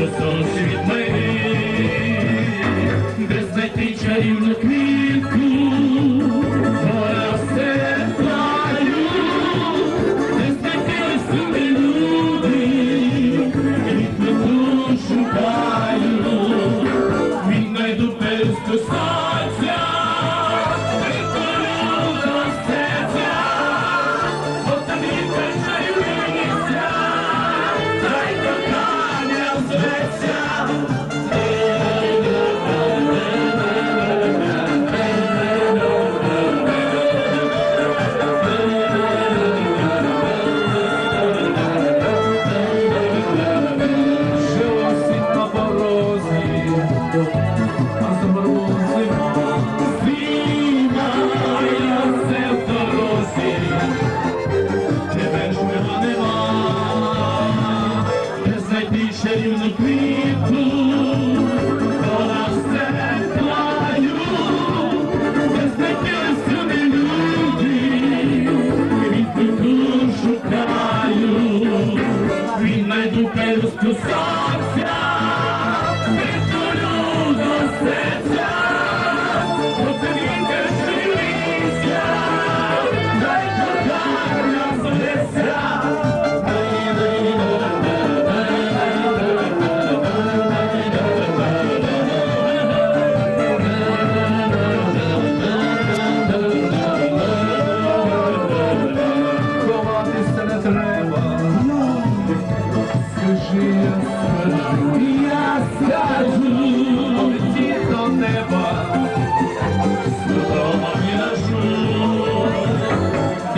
що сонце від мене, де знайти чарівну де знайти чарівну квітку, на все знаю, де знайти сюди люди, квітку душу шукаю. він найду сонця,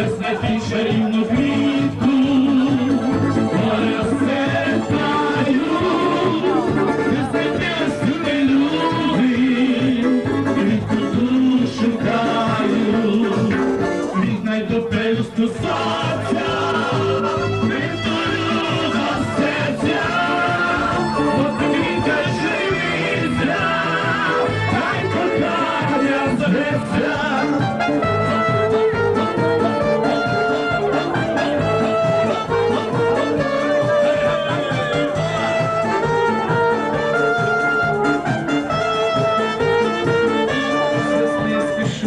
де знайти чарівну квітку, море все знаю, де знайти сюди люди, квітку ту шукаю, віднайду пелюстку сонця, притулю до серця, от квітка живіться, хай кохання.